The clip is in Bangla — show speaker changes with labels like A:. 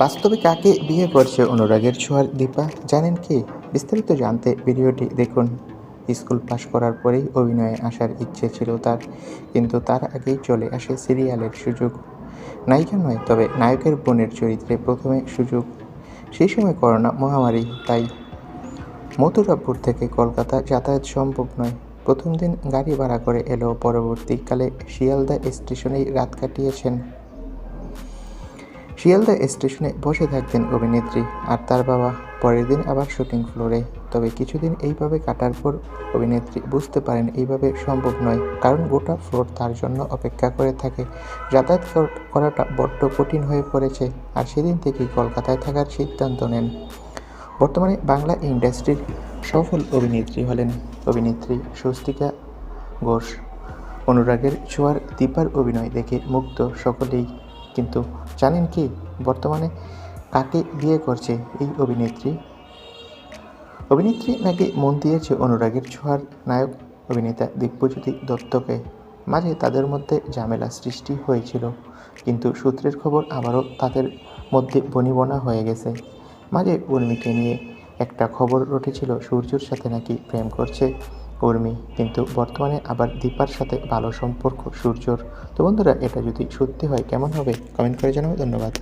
A: বাস্তবে কাকে বিয়ে করছে অনুরাগের ছোঁয়ার দীপা? জানেন কি? বিস্তারিত জানতে ভিডিওটি দেখুন। স্কুল পাশ করার পরেই অভিনয়ে আসার ইচ্ছে ছিল তার, কিন্তু তার আগেই চলে আসে সিরিয়ালের সুযোগ। নায়িকা নয়, তবে নায়কের বোনের চরিত্রে প্রথমে সুযোগ। সেই সময় করোনা মহামারী, তাই মথুরাপুর থেকে কলকাতা যাতায়াত সম্ভব নয়। প্রথম দিন গাড়ি ভাড়া করে এলো, পরবর্তীকালে শিয়ালদা স্টেশনেই রাত কাটিয়েছেন। শিয়ালদা স্টেশনে বসে থাকতেন অভিনেত্রী আর তার বাবা। পরের দিন আবার শুটিং ফ্লোরে। তবে কিছুদিন এইভাবে কাটার পর অভিনেত্রী বুঝতে পারেন এইভাবে সম্ভব নয়, কারণ গোটা ফ্লোর তার জন্য অপেক্ষা করে থাকে। যাতায়াত কর- করাটা বড্ড কঠিন হয়ে পড়েছে আর সেদিন থেকেই কলকাতায় থাকার সিদ্ধান্ত নেন। বর্তমানে বাংলা ইন্ডাস্ট্রির সফল অভিনেত্রী হলেন অভিনেত্রী স্বস্তিকা ঘোষ। অনুরাগের ছোঁয়ার দীপার অভিনয় দেখে মুগ্ধ সকলেই। কিন্তু জানেন কি, বর্তমানে কাকে বিয়ে করছে এই অভিনেত্রী? অভিনেত্রী নাকি মন দিয়েছে অনুরাগের ছোঁয়ার নায়ক অভিনেতা দিব্যজ্যোতি দত্তকে। মাঝে তাদের মধ্যে ঝামেলা সৃষ্টি হয়েছিল, কিন্তু সূত্রের খবর আবারও তাদের মধ্যে বনিবনা হয়ে গেছে। মাঝে উর্মিকে নিয়ে একটা খবর রটেছিল, সূর্যর সাথে নাকি প্রেম করছে উর্মি কিন্তু বর্তমানে আবার দীপার সাথে ভালো সম্পর্ক, সূর্যর। তো বন্ধুরা, এটা যদি সত্যি হয়, কেমন হবে? কমেন্ট করে জানাবে, ধন্যবাদ।